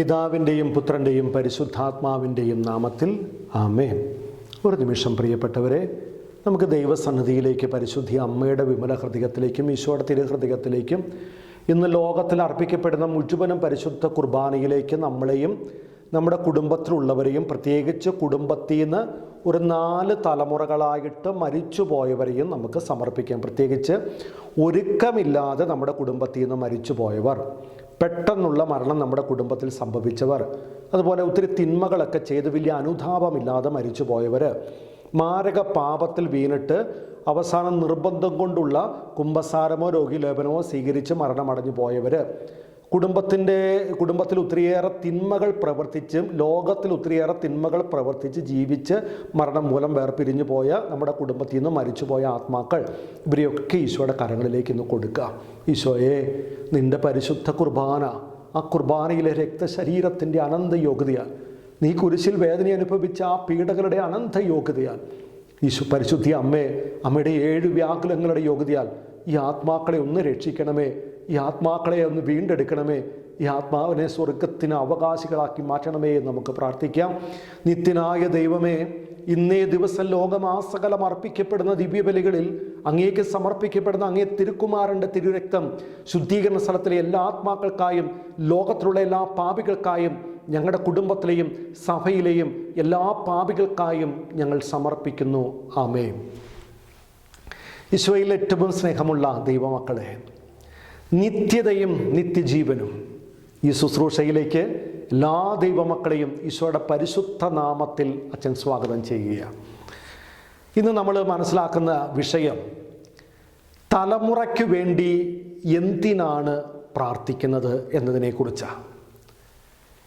പിതാവിന്റെയും പുത്രന്റെയും പരിശുദ്ധാത്മാവിന്റെയും നാമത്തിൽ ആമേൻ. ഒരു നിമിഷം പ്രിയപ്പെട്ടവരെ നമുക്ക് ദൈവസന്നിധിയിലേക്ക് പരിശുദ്ധി അമ്മയുടെ വിമല ഹൃദയത്തിലേക്കും ഈശോയുടെ തിരുഹൃദയത്തിലേക്കും ഇന്ന് ലോകത്തിൽ അർപ്പിക്കപ്പെടുന്ന മുഴുവനും പരിശുദ്ധ കുർബാനയിലേക്ക് നമ്മളെയും നമ്മുടെ കുടുംബത്തിലുള്ളവരെയും പ്രത്യേകിച്ച് കുടുംബത്തിൽ നിന്ന് ഒരു നാല് തലമുറകളായിട്ട് മരിച്ചു പോയവരെയും നമുക്ക് സമർപ്പിക്കാം. പ്രത്യേകിച്ച് ഒരുക്കമില്ലാതെ നമ്മുടെ കുടുംബത്തിൽ നിന്ന് മരിച്ചു പോയവർ പെട്ടെന്നുള്ള മരണം നമ്മുടെ കുടുംബത്തിൽ സംഭവിച്ചവർ അതുപോലെ ഒത്തിരി തിന്മകളൊക്കെ ചെയ്ത് വലിയ അനുതാപമില്ലാതെ മരിച്ചു പോയവർ മാരക പാപത്തിൽ വീണിട്ട് അവസാനം നിർബന്ധം കൊണ്ടുള്ള കുംഭസാരമോ രോഗിലേപനമോ സ്വീകരിച്ച് മരണമടഞ്ഞു പോയവർ കുടുംബത്തിന്റെ കുടുംബത്തിൽ ഒത്തിരിയേറെ തിന്മകൾ പ്രവർത്തിച്ചും ലോകത്തിൽ ഒത്തിരിയേറെ തിന്മകൾ പ്രവർത്തിച്ച് ജീവിച്ച് മരണം മൂലം വേർപിരിഞ്ഞു പോയ നമ്മുടെ കുടുംബത്തിൽ നിന്ന് മരിച്ചുപോയ ആത്മാക്കൾ ഇവരെയൊക്കെ ഈശോയുടെ കരങ്ങളിലേക്ക് ഇന്ന് കൊടുക്കുക. ഈശോയെ നിന്റെ പരിശുദ്ധ കുർബാന ആ കുർബാനയിലെ രക്തശരീരത്തിന്റെ അനന്ത യോഗ്യതയാൽ നീ കുരിശിൽ വേദന അനുഭവിച്ച ആ പീഡകളുടെ അനന്ത യോഗ്യതയാൽ ഈശോ പരിശുദ്ധി അമ്മേ അമ്മയുടെ ഏഴ് വ്യാകുലങ്ങളുടെ യോഗ്യതയാൽ ഈ ആത്മാക്കളെ ഒന്ന് രക്ഷിക്കണമേ ഈ ആത്മാക്കളെ ഒന്ന് വീണ്ടെടുക്കണമേ ഈ ആത്മാവിനെ സ്വർഗത്തിന് അവകാശികളാക്കി മാറ്റണമേ എന്ന് നമുക്ക് പ്രാർത്ഥിക്കാം. നിത്യനായ ദൈവമേ ഇന്നേ ദിവസം ലോകമാസകലം അർപ്പിക്കപ്പെടുന്ന ദിവ്യബലികളിൽ അങ്ങേക്ക് സമർപ്പിക്കപ്പെടുന്ന അങ്ങേ തിരുക്കുമാരന്റെ തിരുരക്തം ശുദ്ധീകരണ സ്ഥലത്തിലെ എല്ലാ ആത്മാക്കൾക്കായും ലോകത്തിലുള്ള എല്ലാ പാപികൾക്കായും ഞങ്ങളുടെ കുടുംബത്തിലെയും സഭയിലെയും എല്ലാ പാപികൾക്കായും ഞങ്ങൾ സമർപ്പിക്കുന്നു. ആമേ ഈശോയിൽ ഏറ്റവും സ്നേഹമുള്ള ദൈവമക്കളെ നിത്യതയും നിത്യജീവനും ഈ ശുശ്രൂഷയിലേക്ക് എല്ലാ ദൈവമക്കളെയും ഈശോയുടെ പരിശുദ്ധ നാമത്തിൽ അച്ഛൻ സ്വാഗതം ചെയ്യുകയാണ്. ഇന്ന് നമ്മൾ മനസ്സിലാക്കുന്ന വിഷയം തലമുറയ്ക്ക് വേണ്ടി എന്തിനാണ് പ്രാർത്ഥിക്കുന്നത് എന്നതിനെക്കുറിച്ചാണ്.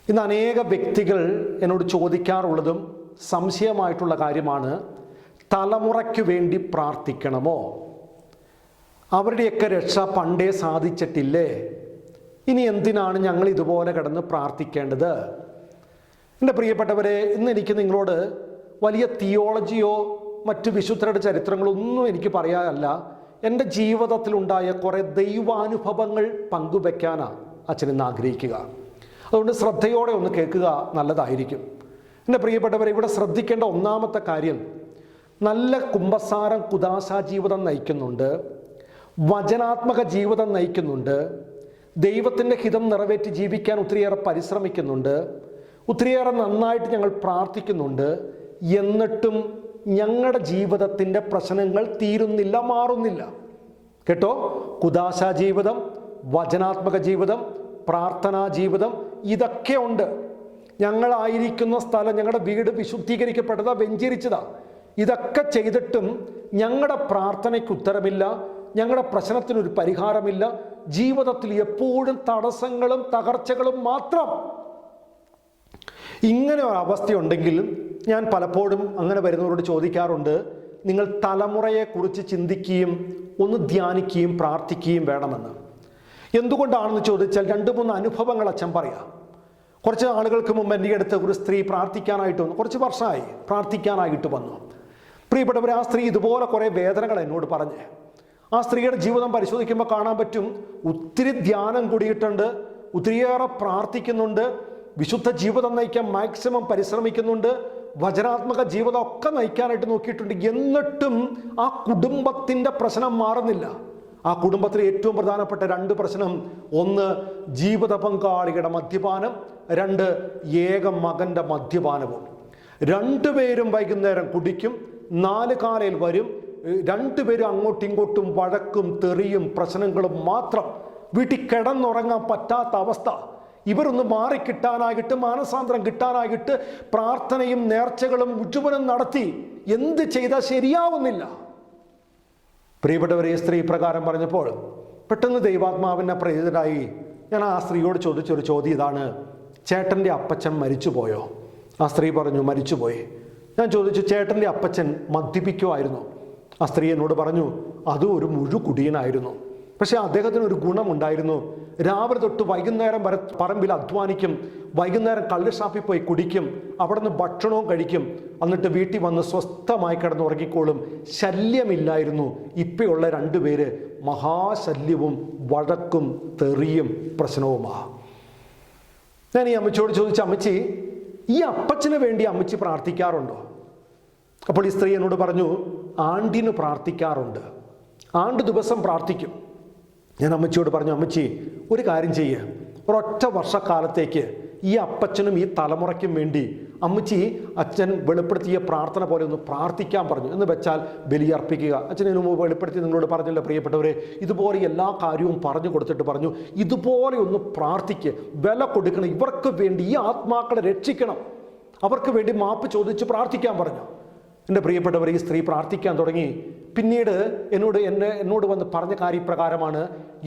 ഇന്ന് അനേക വ്യക്തികൾ എന്നോട് ചോദിക്കാറുള്ളതും സംശയമായിട്ടുള്ള കാര്യമാണ് തലമുറയ്ക്ക് വേണ്ടി പ്രാർത്ഥിക്കണമോ? അവരുടെയൊക്കെ രക്ഷ പണ്ടേ സാധിച്ചിട്ടില്ലേ? ഇനി എന്തിനാണ് ഞങ്ങൾ ഇതുപോലെ കിടന്ന് പ്രാർത്ഥിക്കേണ്ടത്? എന്റെ പ്രിയപ്പെട്ടവരെ ഇന്ന് എനിക്ക് നിങ്ങളോട് വലിയ തിയോളജിയോ മറ്റ് വിശുദ്ധരുടെ ചരിത്രങ്ങളോ ഒന്നും എനിക്ക് പറയാനല്ല. എന്റെ ജീവിതത്തിലുണ്ടായ കുറേ ദൈവാനുഭവങ്ങൾ പങ്കുവെക്കാനാണ് അച്ഛൻ ഇന്ന് ആഗ്രഹിക്കുക. അതുകൊണ്ട് ശ്രദ്ധയോടെ ഒന്ന് കേൾക്കുക നല്ലതായിരിക്കും. എന്റെ പ്രിയപ്പെട്ടവരെ ഇവിടെ ശ്രദ്ധിക്കേണ്ട ഒന്നാമത്തെ കാര്യം നല്ല കുംഭസാരം കുദാശ ജീവിതം നയിക്കുന്നുണ്ട് വചനാത്മക ജീവിതം നയിക്കുന്നുണ്ട് ദൈവത്തിന്റെ ഹിതം നിറവേറ്റി ജീവിക്കാൻ ഒത്തിരിയേറെ പരിശ്രമിക്കുന്നുണ്ട് ഒത്തിരിയേറെ നന്നായിട്ട് ഞങ്ങൾ പ്രാർത്ഥിക്കുന്നുണ്ട് എന്നിട്ടും ഞങ്ങളുടെ ജീവിതത്തിന്റെ പ്രശ്നങ്ങൾ തീരുന്നില്ല മാറുന്നില്ല. കേട്ടോ? കുദാശ ജീവിതം വചനാത്മക ജീവിതം പ്രാർത്ഥനാ ജീവിതം ഇതൊക്കെ ഉണ്ട്. ഞങ്ങളായിരിക്കുന്ന സ്ഥലം ഞങ്ങളുടെ വീട് വിശുദ്ധീകരിക്കപ്പെട്ടതാ വെഞ്ചരിച്ചതാ. ഇതൊക്കെ ചെയ്തിട്ടും ഞങ്ങളുടെ പ്രാർത്ഥനയ്ക്ക് ഉത്തരമില്ല ഞങ്ങളുടെ പ്രശ്നത്തിനൊരു പരിഹാരമില്ല. ജീവിതത്തിൽ എപ്പോഴും തടസ്സങ്ങളും തകർച്ചകളും മാത്രം. ഇങ്ങനെ ഒരു അവസ്ഥയുണ്ടെങ്കിൽ ഞാൻ പലപ്പോഴും അങ്ങനെ വരുന്നവരോട് ചോദിക്കാറുണ്ട് നിങ്ങൾ തലമുറയെക്കുറിച്ച് ചിന്തിക്കുകയും ഒന്ന് ധ്യാനിക്കുകയും പ്രാർത്ഥിക്കുകയും വേണമെന്ന്. എന്തുകൊണ്ടാണെന്ന് ചോദിച്ചാൽ രണ്ട് മൂന്ന് അനുഭവങ്ങൾ അച്ഛൻ പറയാം. കുറച്ച് ആളുകൾക്ക് മുമ്പ് എന്റെ അടുത്ത് ഒരു സ്ത്രീ പ്രാർത്ഥിക്കാനായിട്ട് വന്നു. കുറച്ച് വർഷമായി പ്രാർത്ഥിക്കാനായിട്ട് വന്നു. പ്രിയപ്പെട്ടവർ ആ സ്ത്രീ ഇതുപോലെ കുറേ വേദനകൾ എന്നോട് പറഞ്ഞ്. ആ സ്ത്രീയുടെ ജീവിതം പരിശോധിക്കുമ്പോൾ കാണാൻ പറ്റും ഒത്തിരി ധ്യാനം കൂടിയിട്ടുണ്ട് ഒത്തിരിയേറെ പ്രാർത്ഥിക്കുന്നുണ്ട് വിശുദ്ധ ജീവിതം നയിക്കാൻ മാക്സിമം പരിശ്രമിക്കുന്നുണ്ട് വചനാത്മക ജീവിതം ഒക്കെ നയിക്കാനായിട്ട് നോക്കിയിട്ടുണ്ട്. എന്നിട്ടും ആ കുടുംബത്തിന്റെ പ്രശ്നം മാറുന്നില്ല. ആ കുടുംബത്തിലെ ഏറ്റവും പ്രധാനപ്പെട്ട രണ്ട് പ്രശ്നം. ഒന്ന് ജീവിത പങ്കാളിയുടെ മദ്യപാനം. രണ്ട് ഏക മകന്റെ മദ്യപാനവും. രണ്ടുപേരും വൈകുന്നേരം കുടിക്കും നാല് കാലയിൽ വരും. രണ്ടുപേരും അങ്ങോട്ടും ഇങ്ങോട്ടും വഴക്കും തെറിയും പ്രശ്നങ്ങളും മാത്രം വീട്ടിൽ കിടന്നുറങ്ങാൻ പറ്റാത്ത അവസ്ഥ. ഇവരൊന്ന് മാറിക്കിട്ടാനായിട്ട് മാനസാന്തരം കിട്ടാനായിട്ട് പ്രാർത്ഥനയും നേർച്ചകളും മുഴുവനും നടത്തി. എന്ത് ചെയ്താൽ ശരിയാവുന്നില്ല. പ്രിയപ്പെട്ടവരെ സ്ത്രീ പ്രകാരം പറഞ്ഞപ്പോൾ പെട്ടെന്ന് ദൈവാത്മാവിനെ പ്രേരിതരായി ഞാൻ ആ സ്ത്രീയോട് ചോദിച്ചൊരു ചോദ്യം ഇതാണ്. ചേട്ടന്റെ അപ്പച്ചൻ മരിച്ചുപോയോ? ആ സ്ത്രീ പറഞ്ഞു മരിച്ചുപോയി. ഞാൻ ചോദിച്ചു ചേട്ടന്റെ അപ്പച്ചൻ മദ്യപിക്കുമായിരുന്നു ആ സ്ത്രീ എന്നോട് പറഞ്ഞു അതും ഒരു മുഴു കുടിയനായിരുന്നു പക്ഷേ അദ്ദേഹത്തിന് ഒരു ഗുണമുണ്ടായിരുന്നു. രാവിലെ തൊട്ട് വൈകുന്നേരം വരെ പറമ്പിൽ അധ്വാനിക്കും വൈകുന്നേരം കള്ളുഷാപ്പിൽ പോയി കുടിക്കും അവിടെ നിന്ന് ഭക്ഷണവും കഴിക്കും. എന്നിട്ട് വീട്ടിൽ വന്ന് സ്വസ്ഥമായി കിടന്ന് ഉറങ്ങിക്കോളും. ശല്യമില്ലായിരുന്നു. ഇപ്പോഴുള്ള രണ്ടുപേര് മഹാശല്യവും വഴക്കും തെറിയും പ്രശ്നവുമാ. ഞാൻ ഈ അമ്മച്ചിയോട് ചോദിച്ച അമ്മച്ചി ഈ അപ്പച്ചന് വേണ്ടി അമ്മച്ചി പ്രാർത്ഥിക്കാറുണ്ടോ? അപ്പോൾ ഈ സ്ത്രീ എന്നോട് പറഞ്ഞു ആണ്ടിന് പ്രാർത്ഥിക്കാറുണ്ട്. ആണ്ട് ദിവസം പ്രാർത്ഥിക്കും. ഞാൻ അമ്മച്ചിയോട് പറഞ്ഞു അമ്മച്ചി ഒരു കാര്യം ചെയ്യുക ഒരൊറ്റ വർഷക്കാലത്തേക്ക് ഈ അപ്പച്ചനും ഈ തലമുറയ്ക്കും വേണ്ടി അമ്മച്ചി അച്ഛൻ വെളിപ്പെടുത്തിയ പ്രാർത്ഥന പോലെ ഒന്ന് പ്രാർത്ഥിക്കാൻ പറഞ്ഞു. എന്ന് വെച്ചാൽ ബലിയർപ്പിക്കുക അച്ഛൻ ഇതിനു മുമ്പ് വെളിപ്പെടുത്തി നിങ്ങളോട് പറഞ്ഞല്ലോ പ്രിയപ്പെട്ടവരെ. ഇതുപോലെ എല്ലാ കാര്യവും പറഞ്ഞു കൊടുത്തിട്ട് പറഞ്ഞു. ഇതുപോലെ ഒന്ന് പ്രാർത്ഥിക്കുക വില കൊടുക്കണം. ഇവർക്ക് വേണ്ടി ഈ ആത്മാക്കളെ രക്ഷിക്കണം. അവർക്ക് വേണ്ടി മാപ്പ് ചോദിച്ച് പ്രാർത്ഥിക്കാൻ പറഞ്ഞു. എന്റെ പ്രിയപ്പെട്ടവർ ഈ സ്ത്രീ പ്രാർത്ഥിക്കാൻ തുടങ്ങി. പിന്നീട് എന്നോട് എന്നെ എന്നോട് വന്ന് പറഞ്ഞ കാര്യപ്രകാരമാണ്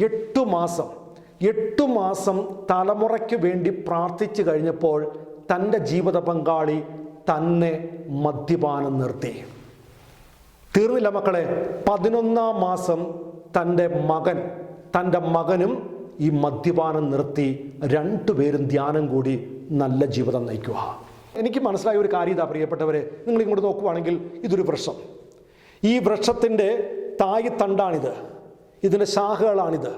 എട്ടു മാസം എട്ടു മാസം തലമുറയ്ക്ക് വേണ്ടി പ്രാർത്ഥിച്ചു കഴിഞ്ഞപ്പോൾ തന്റെ ജീവിത പങ്കാളി തന്നെ മദ്യപാനം നിർത്തി. തീർന്നില്ല മക്കളെ പതിനൊന്നാം മാസം തന്റെ മകൻ തന്റെ മകനും ഈ മദ്യപാനം നിർത്തി രണ്ടുപേരും ധ്യാനം കൂടി നല്ല ജീവിതം നയിക്കുക. എനിക്ക് മനസ്സിലായ ഒരു കാര്യം ഇതാ പ്രിയപ്പെട്ടവരെ. നിങ്ങൾ ഇങ്ങോട്ട് നോക്കുവാണെങ്കിൽ ഇതൊരു വൃക്ഷം. ഈ വൃക്ഷത്തിന്റെ തായി തണ്ടാണിത്. ഇതിന്റെ ശാഖകളാണിത്.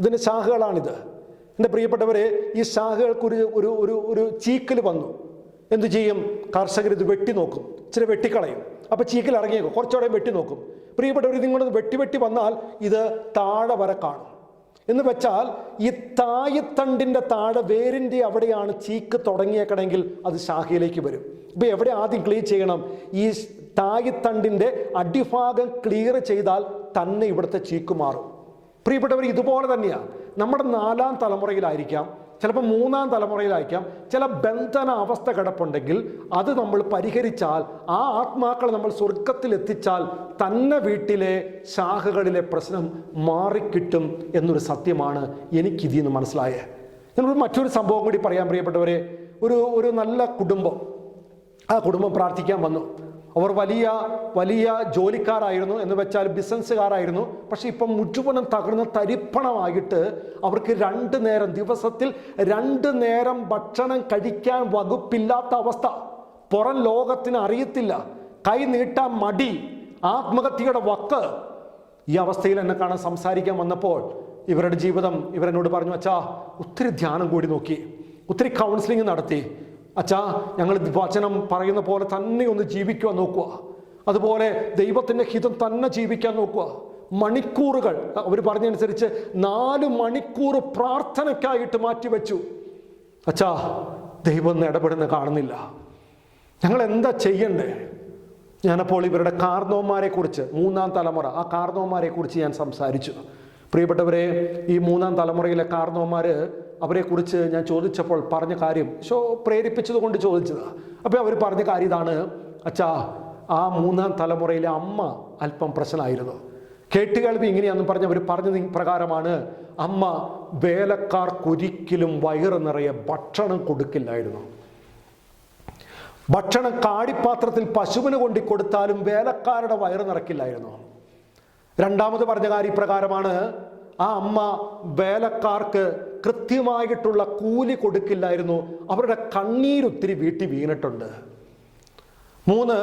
ഇതിന്റെ ശാഖകളാണിത്. എന്റെ പ്രിയപ്പെട്ടവരെ ഈ ശാഖകൾക്കൊരു ഒരു ഒരു ഒരു ചീക്കൽ വന്നു. എന്തു ചെയ്യും? കർഷകർ ഇത് വെട്ടി നോക്കും. ഇച്ചിരി വെട്ടിക്കളയും. അപ്പോൾ ചീക്കൽ ഇറങ്ങിയേക്കും. കുറച്ചുകൂടെ വെട്ടി നോക്കും. പ്രിയപ്പെട്ടവർ ഇതിങ്ങോട്ട് വെട്ടി വെട്ടി വന്നാൽ ഇത് താഴെ വരെ കാണും. എന്ന് വെച്ചാൽ ഈ തായത്തണ്ടിന്റെ താഴെ വേരിന്റെ അവിടെയാണ് ചീക്ക് തുടങ്ങിയേക്കണമെങ്കിൽ അത് ശാഖയിലേക്ക് വരും. ഇപ്പം എവിടെ ആദ്യം ക്ലീൻ ചെയ്യണം? ഈ തായത്തണ്ടിന്റെ അടിഭാഗം ക്ലിയർ ചെയ്താൽ തന്നെ ഇവിടുത്തെ ചീക്ക് മാറും. പ്രിയപ്പെട്ടവർ ഇതുപോലെ തന്നെയാണ് നമ്മുടെ നാലാം തലമുറയിലായിരിക്കാം. ചിലപ്പോൾ മൂന്നാം തലമുറയിലായിരിക്കാം. ചില ബന്ധന അവസ്ഥ കിടപ്പുണ്ടെങ്കിൽ അത് നമ്മൾ പരിഹരിച്ചാൽ ആ ആത്മാക്കളെ നമ്മൾ സ്വർഗത്തിൽ എത്തിച്ചാൽ തന്നെ വീട്ടിലെ ശാഖകളിലെ പ്രശ്നം മാറിക്കിട്ടും എന്നൊരു സത്യമാണ് എനിക്കിതിൽ നിന്ന് മനസ്സിലായേ. ഞാനൊരു മറ്റൊരു സംഭവം കൂടി പറയാൻ പ്രിയപ്പെട്ടവരെ. ഒരു ഒരു നല്ല കുടുംബം. ആ കുടുംബം പ്രാർത്ഥിക്കാൻ വന്നു. അവർ വലിയ വലിയ ജോലിക്കാരായിരുന്നു എന്ന് വെച്ചാൽ ബിസിനസ്സുകാരായിരുന്നു. പക്ഷെ ഇപ്പം മുഴുവനും തകർന്ന് തരിപ്പണമായിട്ട് അവർക്ക് രണ്ട് നേരം ദിവസത്തിൽ രണ്ട് നേരം ഭക്ഷണം കഴിക്കാൻ വകുപ്പില്ലാത്ത അവസ്ഥ. പുറം ലോകത്തിന് അറിയത്തില്ല. കൈ നീട്ടാൻ മടി. ആത്മഹത്യയുടെ വക്ക്. ഈ അവസ്ഥയിൽ എന്നെ കാണാൻ സംസാരിക്കാൻ വന്നപ്പോൾ ഇവരുടെ ജീവിതം ഇവരെന്നോട് പറഞ്ഞു അച്ഛാ ഒത്തിരി ധ്യാനം കൂടി നോക്കി. ഒത്തിരി കൗൺസിലിംഗ് നടത്തി. അച്ഛാ ഞങ്ങൾ വചനം പറയുന്ന പോലെ തന്നെ ഒന്ന് ജീവിക്കുവാൻ നോക്കുക. അതുപോലെ ദൈവത്തിന്റെ ഹിതം തന്നെ ജീവിക്കാൻ നോക്കുക. മണിക്കൂറുകൾ അവർ പറഞ്ഞനുസരിച്ച് നാല് മണിക്കൂർ പ്രാർത്ഥനയ്ക്കായിട്ട് മാറ്റിവെച്ചു. അച്ഛാ ദൈവം ഒന്ന് ഇടപെടുന്ന കാണുന്നില്ല. ഞങ്ങൾ എന്താ ചെയ്യണ്ടേ? ഞാനപ്പോൾ ഇവരുടെ കാർന്നോന്മാരെ കുറിച്ച് മൂന്നാം തലമുറ ആ കാർന്നോന്മാരെ കുറിച്ച് ഞാൻ സംസാരിച്ചു. പ്രിയപ്പെട്ടവരെ ഈ മൂന്നാം തലമുറയിലെ കാർന്നോന്മാർ അവരെക്കുറിച്ച് ഞാൻ ചോദിച്ചപ്പോൾ പറഞ്ഞ കാര്യം ഷോ പ്രേരിപ്പിച്ചത് കൊണ്ട് ചോദിച്ചതാണ് അപ്പോൾ അവർ പറഞ്ഞ കാര്യം ഇതാണ്. അച്ഛാ ആ മൂന്നാം തലമുറയിലെ അമ്മ അല്പം പ്രശ്നമായിരുന്നു. കേട്ടുകേൾവി ഇങ്ങനെയാണെന്ന് പറഞ്ഞ അവർ പറഞ്ഞ പ്രകാരമാണ് അമ്മ വേലക്കാർക്കൊരിക്കലും വയറ് നിറയെ ഭക്ഷണം കൊടുക്കില്ലായിരുന്നു. ഭക്ഷണം കാടിപ്പാത്രത്തിൽ പശുവിന് കൊണ്ടി കൊടുത്താലും വേലക്കാരുടെ വയറ് നിറക്കില്ലായിരുന്നു രണ്ടാമത് പറഞ്ഞ കാര്യപ്രകാരമാണ് ആ അമ്മ വേലക്കാർക്ക് കൃത്യമായിട്ടുള്ള കൂലി കൊടുക്കില്ലായിരുന്നു. അവരുടെ കണ്ണീരൊത്തിരി വീട്ടിൽ വീണിട്ടുണ്ട്. മൂന്ന്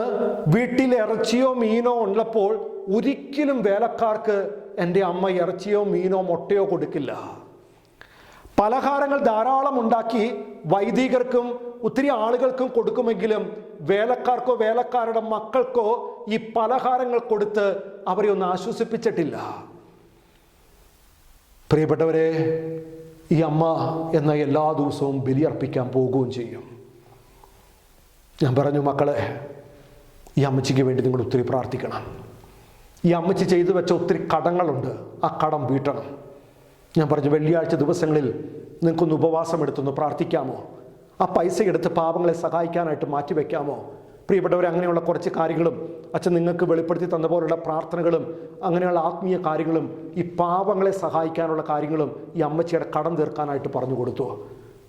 വീട്ടിൽ ഇറച്ചിയോ മീനോ ഉള്ളപ്പോൾ ഒരിക്കലും വേലക്കാർക്ക് എന്റെ അമ്മ ഇറച്ചിയോ മീനോ മുട്ടയോ കൊടുക്കില്ല. പലഹാരങ്ങൾ ധാരാളം ഉണ്ടാക്കി വൈദികർക്കും ഒത്തിരി ആളുകൾക്കും കൊടുക്കുമെങ്കിലും വേലക്കാർക്കോ വേലക്കാരുടെ മക്കൾക്കോ ഈ പലഹാരങ്ങൾ കൊടുത്ത് അവരെ ഒന്ന് ആശ്വസിപ്പിച്ചിട്ടില്ല. പ്രിയപ്പെട്ടവരെ ഈ അമ്മ എന്ന എല്ലാ ദിവസവും ബലിയർപ്പിക്കാൻ പോകുകയും ചെയ്യും. ഞാൻ പറഞ്ഞു മക്കളെ ഈ അമ്മച്ചിക്ക് വേണ്ടി നിങ്ങൾ ഒത്തിരി പ്രാർത്ഥിക്കണം. ഈ അമ്മച്ചി ചെയ്തു വെച്ച ഒത്തിരി കടങ്ങളുണ്ട് ആ കടം വീട്ടണം. ഞാൻ പറഞ്ഞു വെള്ളിയാഴ്ച ദിവസങ്ങളിൽ നിങ്ങൾക്കൊന്ന് ഉപവാസം എടുത്തൊന്ന് പ്രാർത്ഥിക്കാമോ? ആ പൈസ എടുത്ത് പാപങ്ങളെ സഹായിക്കാനായിട്ട് മാറ്റിവെക്കാമോ? പ്രിയപ്പെട്ടവർ അങ്ങനെയുള്ള കുറച്ച് കാര്യങ്ങളും അച്ഛൻ നിങ്ങൾക്ക് വെളിപ്പെടുത്തി തന്ന പോലുള്ള പ്രാർത്ഥനകളും അങ്ങനെയുള്ള ആത്മീയ കാര്യങ്ങളും ഈ പാപങ്ങളെ സഹായിക്കാനുള്ള കാര്യങ്ങളും ഈ അമ്മച്ചിയുടെ കടം തീർക്കാനായിട്ട് പറഞ്ഞു കൊടുത്തു.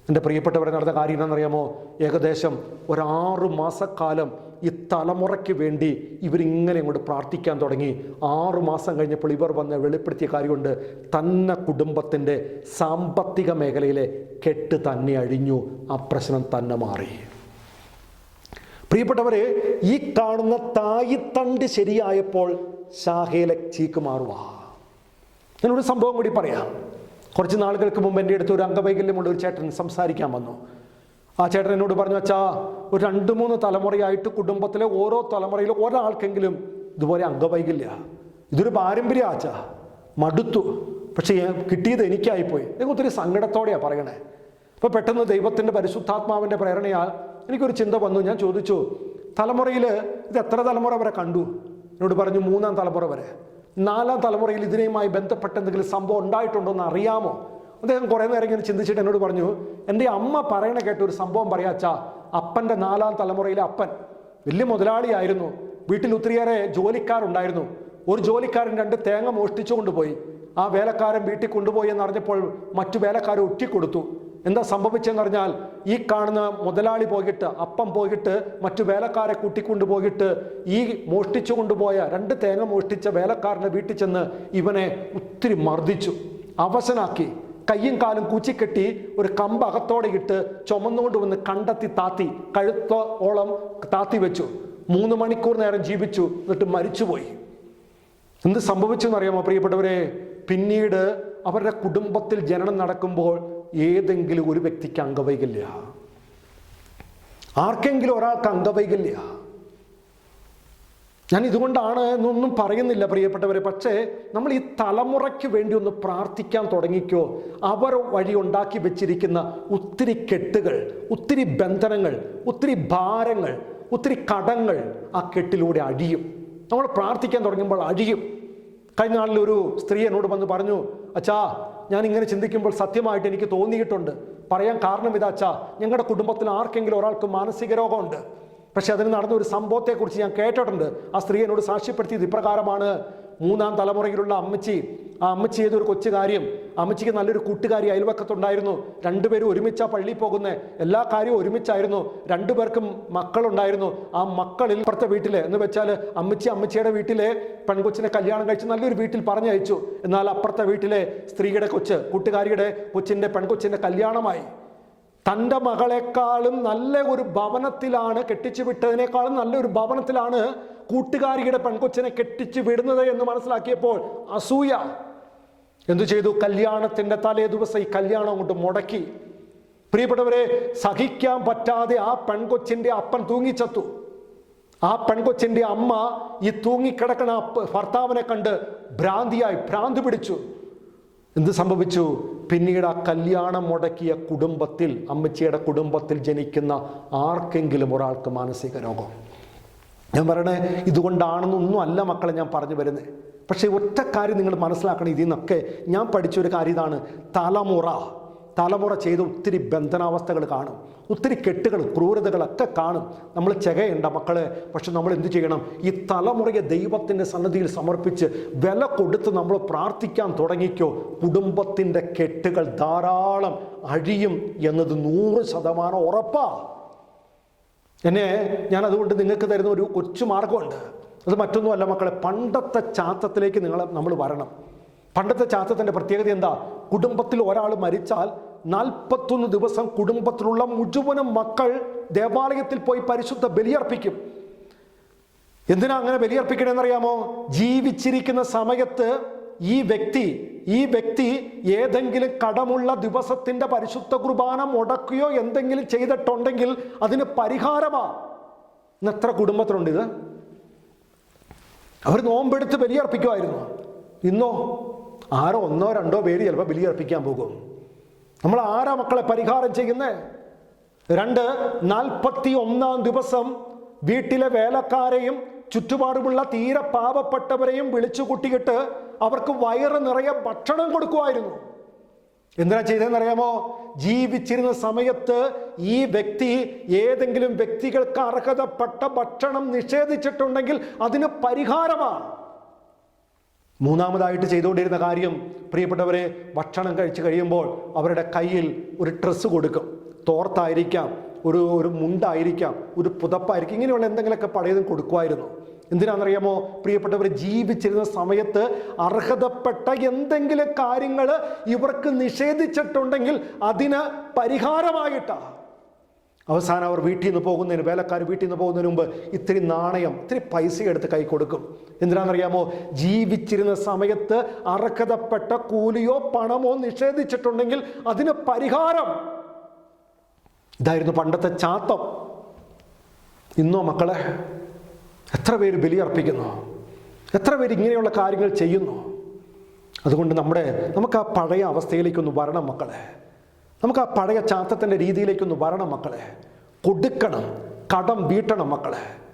എന്റെ പ്രിയപ്പെട്ടവരെ നടന്ന കാര്യം എന്താണെന്നറിയാമോ? ഏകദേശം ഒരാറ് മാസക്കാലം ഈ തലമുറയ്ക്ക് വേണ്ടി ഇവരിങ്ങനെ ഇങ്ങോട്ട് പ്രാർത്ഥിക്കാൻ തുടങ്ങി. ആറു മാസം കഴിഞ്ഞപ്പോൾ ഇവർ വന്ന് വെളിപ്പെടുത്തിയ കാര്യമുണ്ട് തന്നെ കുടുംബത്തിന്റെ സാമ്പത്തിക മേഖലയിലെ കെട്ട് തന്നെ അഴിഞ്ഞു. ആ പ്രശ്നം തന്നെ മാറി. പ്രിയപ്പെട്ടവരെ ഈ കാണുന്ന തായിത്തണ്ട് ശരിയായപ്പോൾ ശാഖയിലെ ചീക്ക് മാറുക ഞാനൊരു സംഭവം കൂടി പറയാം. കുറച്ച് നാളുകൾക്ക് മുമ്പ് എന്റെ അടുത്ത് ഒരു അംഗവൈകല്യമുള്ള ഒരു ചേട്ടൻ സംസാരിക്കാൻ വന്നു. ആ ചേട്ടൻ എന്നോട് പറഞ്ഞു അച്ഛാ ഒരു രണ്ട് മൂന്ന് തലമുറയായിട്ട് കുടുംബത്തിലെ ഓരോ തലമുറയിലും ഒരാൾക്കെങ്കിലും ഇതുപോലെ അംഗവൈകല്യ. ഇതൊരു പാരമ്പര്യ അച്ഛാ. മടുത്തു. പക്ഷേ കിട്ടിയത് എനിക്കായിപ്പോയി. എനിക്ക് ഒത്തിരി സങ്കടത്തോടെയാണ് പറയണേ. അപ്പോൾ പെട്ടെന്ന് ദൈവത്തിന്റെ പരിശുദ്ധാത്മാവിന്റെ പ്രേരണയാൽ എനിക്കൊരു ചിന്ത വന്നു. ഞാൻ ചോദിച്ചു തലമുറയിൽ ഇത് എത്ര തലമുറ വരെ കണ്ടു? എന്നോട് പറഞ്ഞു മൂന്നാം തലമുറ വരെ. നാലാം തലമുറയിൽ ഇതിനെയുമായി ബന്ധപ്പെട്ട എന്തെങ്കിലും സംഭവം ഉണ്ടായിട്ടുണ്ടോ എന്ന് അറിയാമോ? അദ്ദേഹം കുറേ നേരം ഇങ്ങനെ ചിന്തിച്ചിട്ട് എന്നോട് പറഞ്ഞു എന്റെ അമ്മ പറയണ കേട്ട ഒരു സംഭവം പറയാച്ചാ അപ്പന്റെ നാലാം തലമുറയിലെ അപ്പൻ വലിയ മുതലാളിയായിരുന്നു. വീട്ടിൽ ഒത്തിരിയേറെ ജോലിക്കാരുണ്ടായിരുന്നു. ഒരു ജോലിക്കാരൻ രണ്ട് തേങ്ങ മോഷ്ടിച്ചു കൊണ്ടുപോയി ആ വേലക്കാരൻ വീട്ടിൽ കൊണ്ടുപോയി എന്നറിഞ്ഞപ്പോൾ മറ്റു വേലക്കാരെ ഒറ്റിക്കൊടുത്തു. എന്താ സംഭവിച്ചെന്ന് പറഞ്ഞാൽ ഈ കാണുന്ന മുതലാളി പോയിട്ട് അപ്പം പോയിട്ട് മറ്റു വേലക്കാരെ കൂട്ടിക്കൊണ്ടു പോയിട്ട് ഈ മോഷ്ടിച്ചു കൊണ്ടുപോയ രണ്ട് തേങ്ങ മോഷ്ടിച്ച വേലക്കാരന്റെ വീട്ടിൽ ചെന്ന് ഇവനെ ഒത്തിരി മർദ്ദിച്ചു. അവസനാക്കി കയ്യും കാലും കൂച്ചിക്കെട്ടി ഒരു കമ്പ് അകത്തോടെ ഇട്ട് ചുമന്നുകൊണ്ട് വന്ന് കണ്ടെത്തി താത്തി കഴുത്തോളം താത്തി വെച്ചു. മൂന്ന് മണിക്കൂർ നേരം ജീവിച്ചു എന്നിട്ട് മരിച്ചുപോയി. എന്ത് സംഭവിച്ചു എന്നറിയാമോ പ്രിയപ്പെട്ടവരെ? പിന്നീട് അവരുടെ കുടുംബത്തിൽ ജനനം നടക്കുമ്പോൾ ഏതെങ്കിലും ഒരു വ്യക്തിക്ക് അംഗവൈകല്യ. ആർക്കെങ്കിലും ഒരാൾക്ക് അംഗവൈകല്യ. ഞാൻ ഇതുകൊണ്ടാണ് എന്നൊന്നും പറയുന്നില്ല പ്രിയപ്പെട്ടവരെ. പക്ഷേ നമ്മൾ ഈ തലമുറയ്ക്ക് വേണ്ടി ഒന്ന് പ്രാർത്ഥിക്കാൻ തുടങ്ങിക്കോ. അവർ വഴി ഉണ്ടാക്കി വെച്ചിരിക്കുന്ന ഒത്തിരി കെട്ടുകൾ ഒത്തിരി ബന്ധനങ്ങൾ ഒത്തിരി ഭാരങ്ങൾ ഒത്തിരി കടങ്ങൾ ആ കെട്ടിലൂടെ അഴിയും നമ്മൾ പ്രാർത്ഥിക്കാൻ തുടങ്ങുമ്പോൾ അഴിയും കഴിഞ്ഞ നാളിൽ ഒരു സ്ത്രീ എന്നോട് വന്ന് പറഞ്ഞു അച്ഛാ ഞാൻ ഇങ്ങനെ ചിന്തിക്കുമ്പോൾ സത്യമായിട്ട് എനിക്ക് തോന്നിയിട്ടുണ്ട്. പറയാൻ കാരണം ഇതാച്ചാ ഞങ്ങളുടെ കുടുംബത്തിൽ ആർക്കെങ്കിലും ഒരാൾക്ക് മാനസിക രോഗമുണ്ട്. പക്ഷെ അതിന് നടന്ന ഒരു സംഭവത്തെക്കുറിച്ച് ഞാൻ കേട്ടിട്ടുണ്ട്. ആ സ്ത്രീ എന്നോട് സാക്ഷ്യപ്പെടുത്തിയത് ഇപ്രകാരമാണ്. മൂന്നാം തലമുറയിലുള്ള അമ്മച്ചി ആ അമ്മച്ചി ചെയ്തൊരു കൊച്ചു കാര്യം അമ്മച്ചിക്ക് നല്ലൊരു കൂട്ടുകാരി അയൽവക്കത്തുണ്ടായിരുന്നു. രണ്ടുപേരും ഒരുമിച്ചാ പള്ളി പോകുന്നത് എല്ലാ കാര്യവും ഒരുമിച്ചായിരുന്നു. രണ്ടുപേർക്കും മക്കളുണ്ടായിരുന്നു. ആ മക്കളിൽ ഇപ്പുറത്തെ വീട്ടിൽ എന്ന് വെച്ചാൽ അമ്മച്ചി അമ്മച്ചിയുടെ വീട്ടിലെ പെൺകൊച്ചിനെ കല്യാണം കഴിച്ച് നല്ലൊരു വീട്ടിൽ പറഞ്ഞയച്ചു. എന്നാൽ അപ്പുറത്തെ വീട്ടിലെ സ്ത്രീയുടെ കൊച്ച് കൂട്ടുകാരിയുടെ കൊച്ചിന്റെ പെൺകൊച്ചിന്റെ കല്യാണമായി. തന്റെ മകളെക്കാളും നല്ല ഒരു ഭവനത്തിലാണ് കെട്ടിച്ചു വിട്ടതിനേക്കാളും നല്ലൊരു ഭവനത്തിലാണ് കൂട്ടുകാരിയുടെ പെൺകൊച്ചിനെ കെട്ടിച്ചു വിടുന്നത് എന്ന് മനസ്സിലാക്കിയപ്പോൾ അസൂയ എന്തു ചെയ്തു? കല്യാണത്തിന്റെ തലേ ദിവസം ഈ കല്യാണം കൊണ്ട് മുടക്കി. പ്രിയപ്പെട്ടവരെ സഹിക്കാൻ പറ്റാതെ ആ പെൺകൊച്ചിന്റെ അപ്പൻ തൂങ്ങിച്ചത്തു. ആ പെൺകൊച്ചിന്റെ അമ്മ ഈ തൂങ്ങിക്കിടക്കണ ഭർത്താവിനെ കണ്ട് ഭ്രാന്തിയായി ഭ്രാന്ത് പിടിച്ചു. എന്ത് സംഭവിച്ചു? പിന്നീട് ആ കല്യാണം മുടക്കിയ കുടുംബത്തിൽ അമ്മച്ചിയുടെ കുടുംബത്തിൽ ജനിക്കുന്ന ആർക്കെങ്കിലും ഒരാൾക്ക് മാനസിക രോഗം. ഞാൻ പറയണേ ഇതുകൊണ്ടാണെന്നൊന്നും അല്ല മക്കളെ ഞാൻ പറഞ്ഞു വരുന്നത് പക്ഷേ ഒറ്റ കാര്യം നിങ്ങൾ മനസ്സിലാക്കണം ഇതിൽ നിന്നൊക്കെ ഞാൻ പഠിച്ചൊരു കാര്യം ഇതാണ്. തലമുറ തലമുറ ചെയ്ത ഒത്തിരി ബന്ധനാവസ്ഥകൾ കാണും. ഒത്തിരി കെട്ടുകൾ ക്രൂരതകളൊക്കെ കാണും. നമ്മൾ ചെകയുണ്ട മക്കളെ പക്ഷെ നമ്മൾ എന്തു ചെയ്യണം? ഈ തലമുറയെ ദൈവത്തിന്റെ സന്നദ്ധിയിൽ സമർപ്പിച്ച് വില കൊടുത്ത് നമ്മൾ പ്രാർത്ഥിക്കാൻ തുടങ്ങിക്കോ. കുടുംബത്തിന്റെ കെട്ടുകൾ ധാരാളം അഴിയും എന്നത് നൂറ് ശതമാനം ഉറപ്പാണ് എന്നെ ഞാൻ അതുകൊണ്ട് നിങ്ങൾക്ക് തരുന്ന ഒരു കൊച്ചു മാർഗമുണ്ട് അത് മറ്റൊന്നുമല്ല മക്കളെ പണ്ടത്തെ ചാത്തത്തിലേക്ക് നിങ്ങൾ നമ്മൾ വരണം. പണ്ടത്തെ ചാത്തത്തിന്റെ പ്രത്യേകത എന്താ? കുടുംബത്തിൽ ഒരാൾ മരിച്ചാൽ നാൽപ്പത്തൊന്ന് ദിവസം കുടുംബത്തിലുള്ള മുഴുവനും മക്കൾ ദേവാലയത്തിൽ പോയി പരിശുദ്ധ ബലിയർപ്പിക്കും. എന്തിനാ അങ്ങനെ ബലിയർപ്പിക്കണമെന്നറിയാമോ ജീവിച്ചിരിക്കുന്ന സമയത്ത് ഈ വ്യക്തി ഈ വ്യക്തി ഏതെങ്കിലും കടമുള്ള ദിവസത്തിന്റെ പരിശുദ്ധ കുർബാന മുടക്കുകയോ എന്തെങ്കിലും ചെയ്തിട്ടുണ്ടെങ്കിൽ അതിന് പരിഹാരമാ. എത്ര കുടുംബത്തിലുണ്ട് ഇത് അവർ നോമ്പെടുത്ത് ബലിയർപ്പിക്കുമായിരുന്നു ഇന്നോ ആരോ ഒന്നോ രണ്ടോ പേര് ചിലപ്പോൾ ബലിയർപ്പിക്കാൻ പോകും. നമ്മൾ ആരാ മക്കളെ പരിഹാരം ചെയ്യുന്നേ? രണ്ട് നാൽപ്പത്തി ഒന്നാം ദിവസം വീട്ടിലെ വേലക്കാരെയും ചുറ്റുപാടുമുള്ള തീരെ പാവപ്പെട്ടവരെയും വിളിച്ചു കൂട്ടിയിട്ട് അവർക്ക് വയറ് നിറയെ ഭക്ഷണം കൊടുക്കുമായിരുന്നു. എന്തിനാ ചെയ്തതെന്നറിയാമോ? ജീവിച്ചിരുന്ന സമയത്ത് ഈ വ്യക്തി ഏതെങ്കിലും വ്യക്തികൾക്ക് അർഹതപ്പെട്ട ഭക്ഷണം നിഷേധിച്ചിട്ടുണ്ടെങ്കിൽ അതിന് പരിഹാരമാണ്. മൂന്നാമതായിട്ട് ചെയ്തുകൊണ്ടിരുന്ന കാര്യം പ്രിയപ്പെട്ടവരെ ഭക്ഷണം കഴിച്ചു കഴിയുമ്പോൾ അവരുടെ കയ്യിൽ ഒരു ഡ്രസ്സ് കൊടുക്കും. തോർത്തായിരിക്കാം ഒരു ഒരു മുണ്ടായിരിക്കാം ഒരു പുതപ്പായിരിക്കും ഇങ്ങനെയുള്ള എന്തെങ്കിലുമൊക്കെ പഴയതും കൊടുക്കുമായിരുന്നു. എന്തിനാണെന്നറിയാമോ? പ്രിയപ്പെട്ടവർ ജീവിച്ചിരുന്ന സമയത്ത് അർഹതപ്പെട്ട എന്തെങ്കിലും കാര്യങ്ങൾ ഇവർക്ക് നിഷേധിച്ചിട്ടുണ്ടെങ്കിൽ അതിന് പരിഹാരമായിട്ടാണ് അവസാനം അവർ വീട്ടിൽ നിന്ന് പോകുന്നതിന് വേലക്കാർ വീട്ടിൽ നിന്ന് പോകുന്നതിന് മുമ്പ് ഇത്തിരി നാണയം ഇത്തിരി പൈസ എടുത്ത് കൈ കൊടുക്കും. എന്തിനാണെന്നറിയാമോ? ജീവിച്ചിരുന്ന സമയത്ത് അർഹതപ്പെട്ട കൂലിയോ പണമോ നിഷേധിച്ചിട്ടുണ്ടെങ്കിൽ അതിന് പരിഹാരം. ഇതായിരുന്നു പണ്ടത്തെ ചാത്തം. ഇന്നോ മക്കളെ എത്ര പേര് ബലിയർപ്പിക്കുന്നു? എത്ര പേര് ഇങ്ങനെയുള്ള കാര്യങ്ങൾ ചെയ്യുന്നു? അതുകൊണ്ട് നമ്മുടെ നമുക്ക് ആ പഴയ അവസ്ഥയിലേക്കൊന്ന് വരണം മക്കളെ. നമുക്ക് ആ പഴയ ചാത്തത്തിന്റെ രീതിയിലേക്കൊന്ന് വരണം മക്കളെ. കൊടുക്കണം കടം വീട്ടണം മക്കളെ.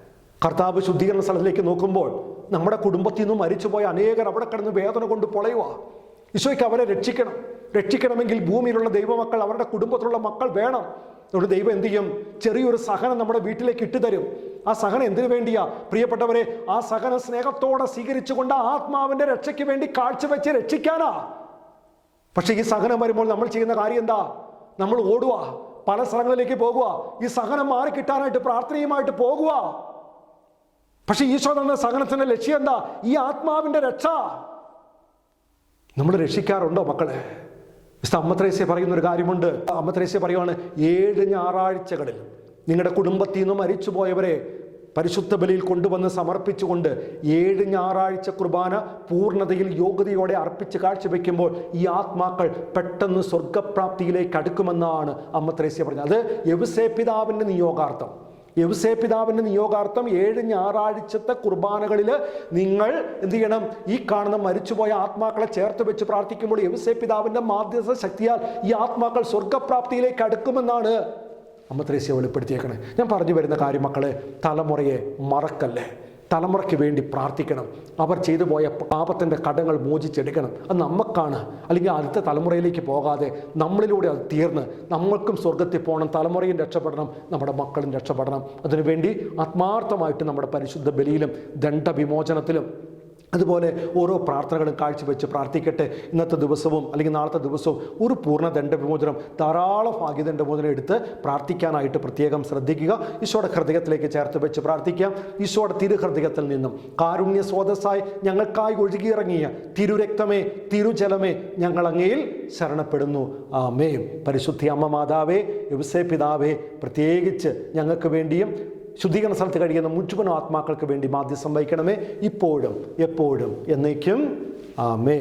കർത്താവ് ശുദ്ധീകരണ സ്ഥലത്തിലേക്ക് നോക്കുമ്പോൾ നമ്മുടെ കുടുംബത്തിൽ നിന്ന് മരിച്ചുപോയ അനേകർ അവിടെ കിടന്ന് വേദന കൊണ്ട് പൊളയുക ഈശോയ്ക്ക് അവരെ രക്ഷിക്കണം. രക്ഷിക്കണമെങ്കിൽ ഭൂമിയിലുള്ള ദൈവമക്കൾ അവരുടെ കുടുംബത്തിലുള്ള മക്കൾ വേണം. അതുകൊണ്ട് ദൈവം എന്ത് ചെയ്യും? ചെറിയൊരു സഹനം നമ്മുടെ വീട്ടിലേക്ക് ഇട്ടുതരും. ആ സഹനം എന്തിനു വേണ്ടിയാ? പ്രിയപ്പെട്ടവരെ ആ സഹനം സ്നേഹത്തോടെ സ്വീകരിച്ചുകൊണ്ട് ആത്മാവിന്റെ രക്ഷയ്ക്ക് വേണ്ടി കാഴ്ചവെച്ച് രക്ഷിക്കാനാ. പക്ഷേ ഈ സഹനം വരുമ്പോൾ നമ്മൾ ചെയ്യുന്ന കാര്യം എന്താ? നമ്മൾ ഓടുക പല സ്ഥലങ്ങളിലേക്ക് പോകുക ഈ സഹനം മാറി കിട്ടാനായിട്ട് പ്രാർത്ഥനയുമായിട്ട് പോകുക പക്ഷെ ഈശോ തന്ന സഹനത്തിന്റെ ലക്ഷ്യം എന്താ? ഈ ആത്മാവിന്റെ രക്ഷ. നമ്മൾ രക്ഷിക്കാറുണ്ടോ മക്കളെ? മിസ്റ്റർ അമ്മത്രേസ്യ പറയുന്ന ഒരു കാര്യമുണ്ട്. അമ്മത്രേസ്യ പറയുവാണ് ഏഴ് ഞായറാഴ്ചകളിൽ നിങ്ങളുടെ കുടുംബത്തിൽ നിന്ന് മരിച്ചുപോയവരെ പരിശുദ്ധ ബലിയിൽ കൊണ്ടുവന്ന് സമർപ്പിച്ചുകൊണ്ട് ഏഴ് ഞായറാഴ്ച കുർബാന പൂർണതയിൽ യോഗ്യതയോടെ അർപ്പിച്ച് കാഴ്ചവെക്കുമ്പോൾ ഈ ആത്മാക്കൾ പെട്ടെന്ന് സ്വർഗപ്രാപ്തിയിലേക്ക് അടുക്കുമെന്നാണ് അമ്മത്രേസ്യ പറഞ്ഞത്. അത് യവുസേ പിതാവിന്റെ നിയോഗാർത്ഥം. യവസേ പിതാവിന്റെ നിയോഗാർത്ഥം ഏഴ് ഞായറാഴ്ചത്തെ കുർബാനകളിൽ നിങ്ങൾ എന്ത് ചെയ്യണം? ഈ കാണുന്ന മരിച്ചുപോയ ആത്മാക്കളെ ചേർത്ത് വെച്ച് പ്രാർത്ഥിക്കുമ്പോൾ യവസേ പിതാവിന്റെ മാധ്യസ്ഥ ശക്തിയാൽ ഈ ആത്മാക്കൾ സ്വർഗപ്രാപ്തിയിലേക്ക് അടുക്കുമെന്നാണ് അമ്മത്രേസ്യ വെളിപ്പെടുത്തിയേക്കണേ. ഞാൻ പറഞ്ഞു വരുന്ന കാര്യം മക്കളെ തലമുറയെ മറക്കല്ലേ? തലമുറയ്ക്ക് വേണ്ടി പ്രാർത്ഥിക്കണം. അവർ ചെയ്തു പോയ പാപത്തിന്റെ കടങ്ങൾ മോചിച്ചെടുക്കണം. അത് നമുക്കാണ് അല്ലെങ്കിൽ അടുത്ത തലമുറയിലേക്ക് പോകാതെ നമ്മളിലൂടെ അത് തീർന്ന് നമ്മൾക്കും സ്വർഗത്തിൽ പോകണം. തലമുറയും രക്ഷപ്പെടണം. നമ്മുടെ മക്കളും രക്ഷപ്പെടണം. അതിനുവേണ്ടി ആത്മാർത്ഥമായിട്ട് നമ്മുടെ പരിശുദ്ധ ബലിയിലും ദണ്ഡവിമോചനത്തിലും അതുപോലെ ഓരോ പ്രാർത്ഥനകളും കാഴ്ചവെച്ച് പ്രാർത്ഥിക്കട്ടെ. ഇന്നത്തെ ദിവസവും അല്ലെങ്കിൽ നാളത്തെ ദിവസവും ഒരു പൂർണ ദണ്ഡവിമോചനം ധാരാളം ഭാഗ്യദണ്ഡമോചനം എടുത്ത് പ്രാർത്ഥിക്കാനായിട്ട് പ്രത്യേകം ശ്രദ്ധിക്കുക. ഈശോയുടെ ഹൃദയത്തിലേക്ക് ചേർത്ത് വെച്ച് പ്രാർത്ഥിക്കാം. ഈശോയുടെ തിരുഹൃദയത്തിൽ നിന്നും കാരുണ്യ സ്രോതസ്സായി ഞങ്ങൾക്കായി ഒഴുകിയിറങ്ങിയ തിരുരക്തമേ തിരുജലമേ ഞങ്ങൾ അങ്ങയിൽ ശരണപ്പെടുന്നു. ആമേയും പരിശുദ്ധി അമ്മ മാതാവേ യുവസേ പിതാവേ പ്രത്യേകിച്ച് ഞങ്ങൾക്ക് വേണ്ടിയും ശുദ്ധീകരണ സ്ഥലത്ത് കഴിയുന്ന മുഴുവൻ ആത്മാക്കൾക്ക് വേണ്ടി മാധ്യസം വഹിക്കണമേ. ഇപ്പോഴും എപ്പോഴും എന്നേക്കും. ആമേ